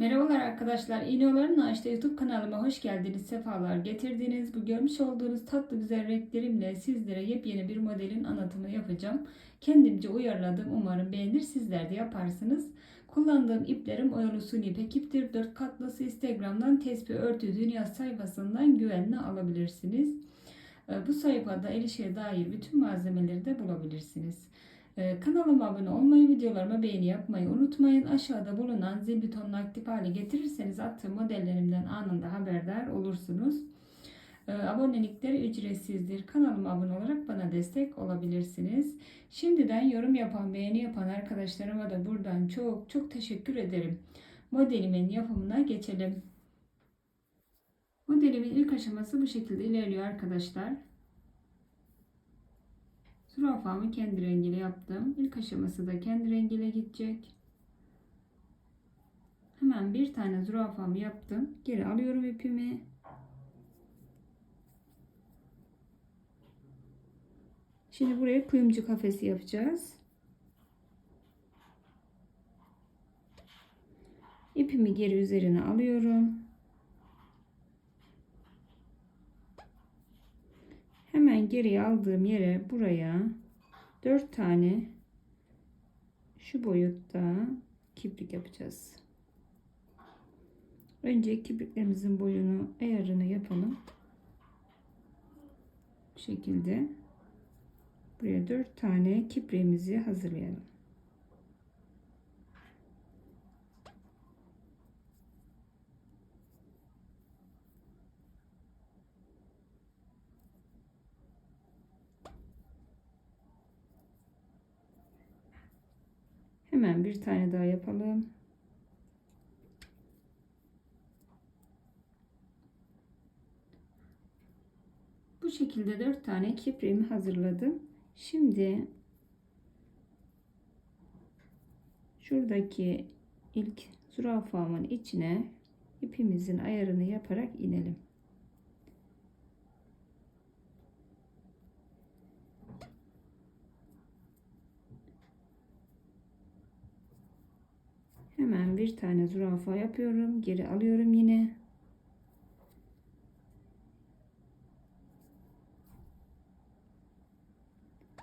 Merhabalar arkadaşlar. İğneoların Ağaç'ta YouTube kanalıma hoş geldiniz. Sefalar getirdiniz. Bu görmüş olduğunuz tatlı güzel renklerimle sizlere yepyeni bir modelin anlatımını yapacağım. Kendimce uyarladım. Umarım beğenir. Sizler de yaparsınız. Kullandığım iplerim oyalı suni ipek iptir. 4 katlısı Instagram'dan tespih örtü dünya sayfasından güvenle alabilirsiniz. Ee, Bu sayfada el işe dair bütün malzemeleri de bulabilirsiniz. Ee, Kanalıma abone olmayı, videolarıma beğeni yapmayı unutmayın. Aşağıda bulunan zil butonunu aktif hale getirirseniz attığım modellerimden anında haberdar olursunuz. Ee, Abonelikler ücretsizdir. Kanalıma abone olarak bana destek olabilirsiniz. Şimdiden yorum yapan, beğeni yapan arkadaşlarıma da buradan çok çok teşekkür ederim. Modelimin yapımına geçelim. Modelimin ilk aşaması bu şekilde ilerliyor arkadaşlar. Zürafamı kendi rengiyle yaptım. İlk aşaması da kendi rengiyle gidecek. Hemen bir tane zürafamı yaptım. Geri alıyorum ipimi. Şimdi buraya kuyumcu kafesi yapacağız. İpimi geri üzerine alıyorum. Hemen geriye aldığım yere buraya 4 tane şu boyutta kiprik yapacağız. Önce kipriklerimizin boyunu ayarını yapalım. Bu şekilde buraya 4 tane kipriğimizi hazırlayalım. Hemen bir tane daha yapalım. Bu şekilde dört tane kipriğimi hazırladım. Şimdi şuradaki ilk zürafamın içine ipimizin ayarını yaparak inelim. Hemen bir tane zürafa yapıyorum. Geri alıyorum yine.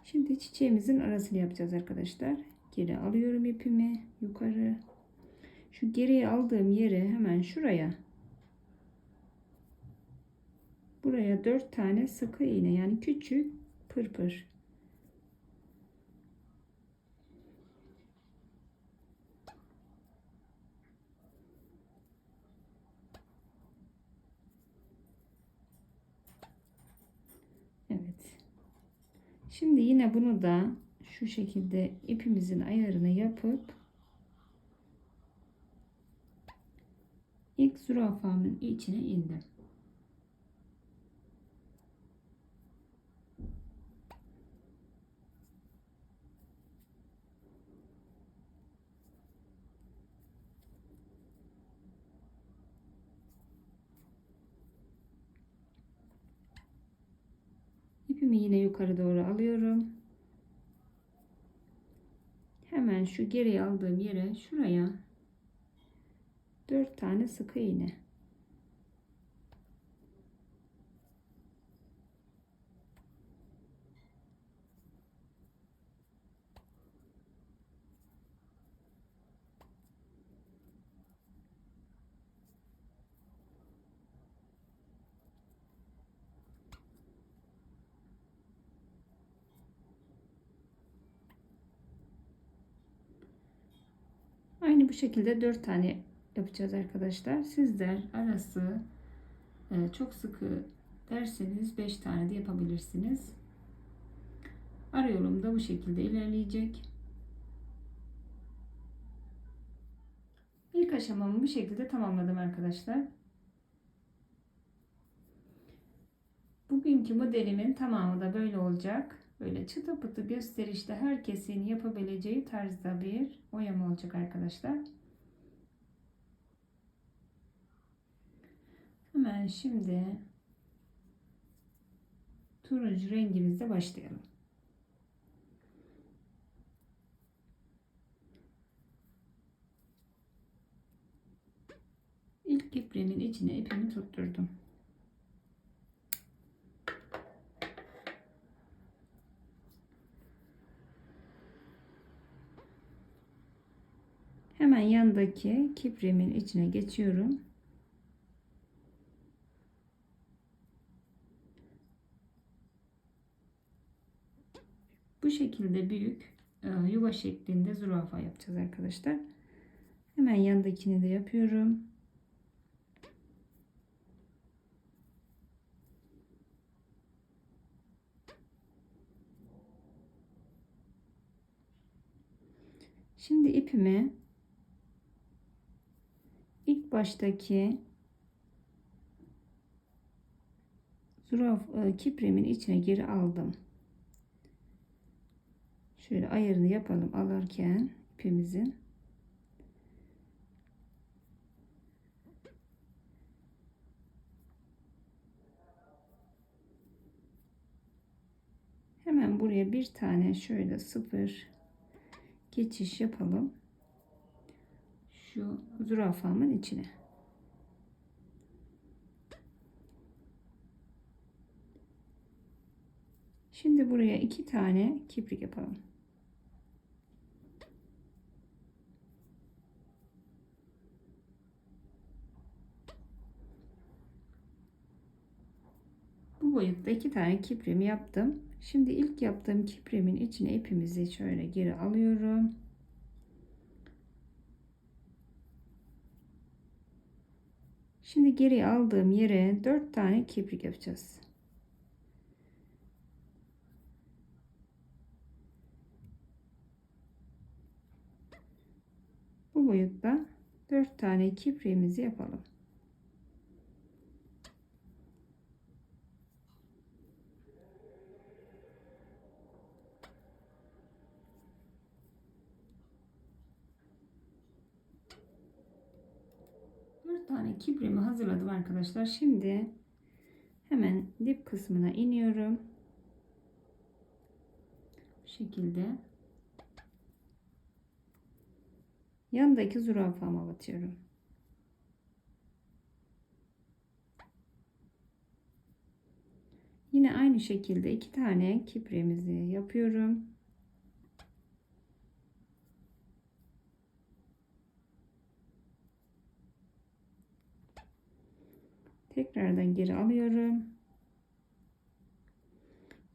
Şimdi çiçeğimizin arasını yapacağız arkadaşlar. Geri alıyorum ipimi yukarı. Şu geriye aldığım yere hemen şuraya buraya dört tane sıkı iğne yani küçük pırpır Evet. Şimdi yine bunu da şu şekilde ipimizin ayarını yapıp ilk zürafamın içine indim. İpimi yine yukarı doğru alıyorum. Hemen şu geriye aldığım yere şuraya 4 tane sıkı iğne. Aynı bu şekilde 4 tane yapacağız arkadaşlar. Sizler arası e, çok sıkı derseniz 5 tane de yapabilirsiniz. Ara yolum da bu şekilde ilerleyecek. İlk aşamamı bu şekilde tamamladım arkadaşlar. Bugünkü modelimin tamamı da böyle olacak. Böyle çıtı pıtı gösterişte herkesin yapabileceği tarzda bir oyama olacak arkadaşlar. Hemen şimdi turuncu rengimizle başlayalım. kipremin içine ipimi tutturdum. Hemen yandaki kipremin içine geçiyorum. Bu şekilde büyük e, yuva şeklinde zürafa yapacağız arkadaşlar. Hemen yandakini de yapıyorum. Şimdi ipimi baştaki züraf e, kipremin içine geri aldım. Şöyle ayarını yapalım alırken ipimizin. Hemen buraya bir tane şöyle sıfır geçiş yapalım. Şu zürafamın içine. Şimdi buraya iki tane kiprik yapalım. Bu boyutta iki tane kipremi yaptım. Şimdi ilk yaptığım kipremin içine ipimizi şöyle geri alıyorum. Şimdi geri aldığım yere 4 tane kiprik yapacağız. Bu boyutta 4 tane kipriğimizi yapalım. Dört tane kibrimi hazırladım arkadaşlar. Şimdi hemen dip kısmına iniyorum. Bu şekilde Yandaki zürafama batıyorum. Yine aynı şekilde iki tane kipremizi yapıyorum. Tekrardan geri alıyorum.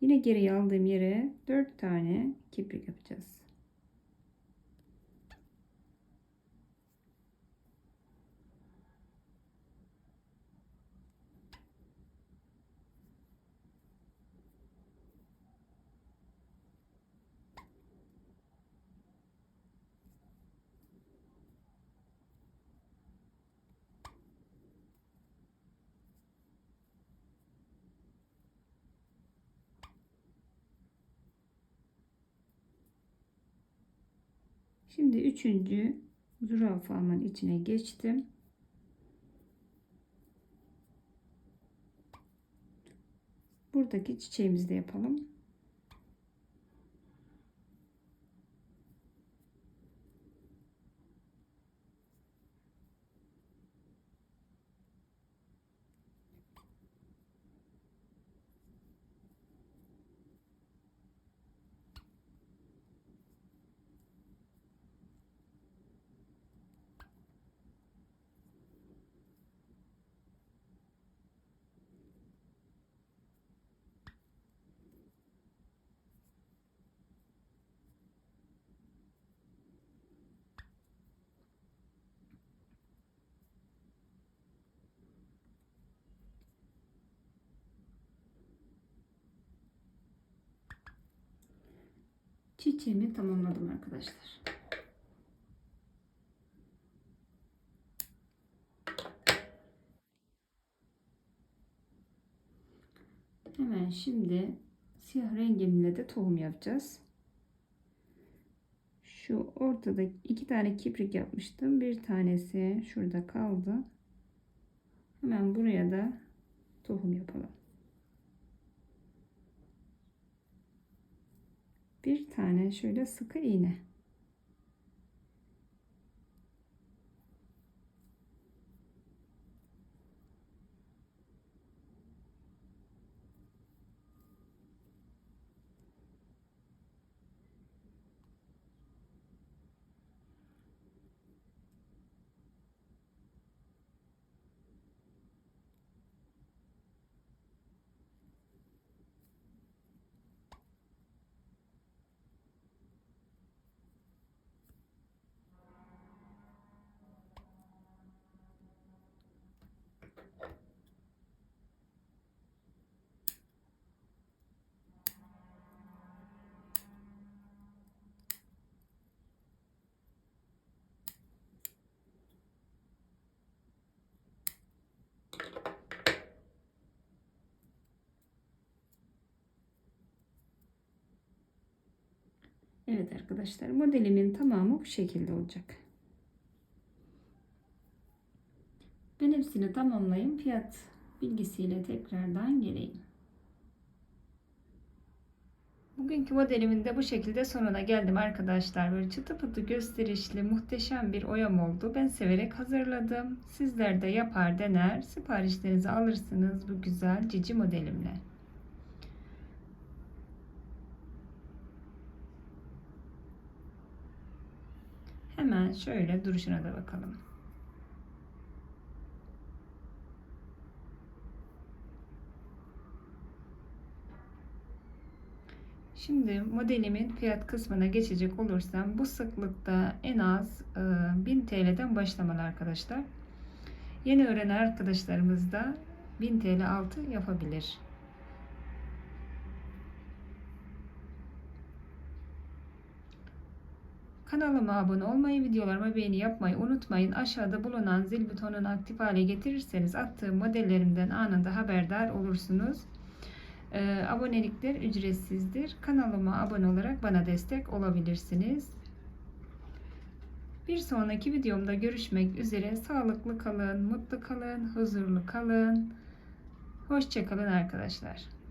Yine geri aldığım yere 4 tane kiprik yapacağız. Şimdi üçüncü zürafamın içine geçtim. Buradaki çiçeğimizi de yapalım. Çiçeğimi tamamladım arkadaşlar. Hemen şimdi siyah rengimle de tohum yapacağız. Şu ortada iki tane kiprik yapmıştım. Bir tanesi şurada kaldı. Hemen buraya da tohum yapalım. Bir tane şöyle sıkı iğne Evet arkadaşlar modelimin tamamı bu şekilde olacak. Ben hepsini tamamlayayım. Fiyat bilgisiyle tekrardan geleyim. Bugünkü modelimin de bu şekilde sonuna geldim arkadaşlar. Böyle çıtı pıtı gösterişli muhteşem bir oyam oldu. Ben severek hazırladım. Sizler de yapar dener siparişlerinizi alırsınız bu güzel cici modelimle. Hemen şöyle duruşuna da bakalım. Şimdi modelimin fiyat kısmına geçecek olursam bu sıklıkta en az e, 1000 TL'den başlamalı arkadaşlar. Yeni öğrenen arkadaşlarımız da 1000 TL altı yapabilir. Kanalıma abone olmayı, videolarıma beğeni yapmayı unutmayın. Aşağıda bulunan zil butonunu aktif hale getirirseniz attığım modellerimden anında haberdar olursunuz. Ee, abonelikler ücretsizdir. Kanalıma abone olarak bana destek olabilirsiniz. Bir sonraki videomda görüşmek üzere. Sağlıklı kalın, mutlu kalın, huzurlu kalın. Hoşçakalın arkadaşlar.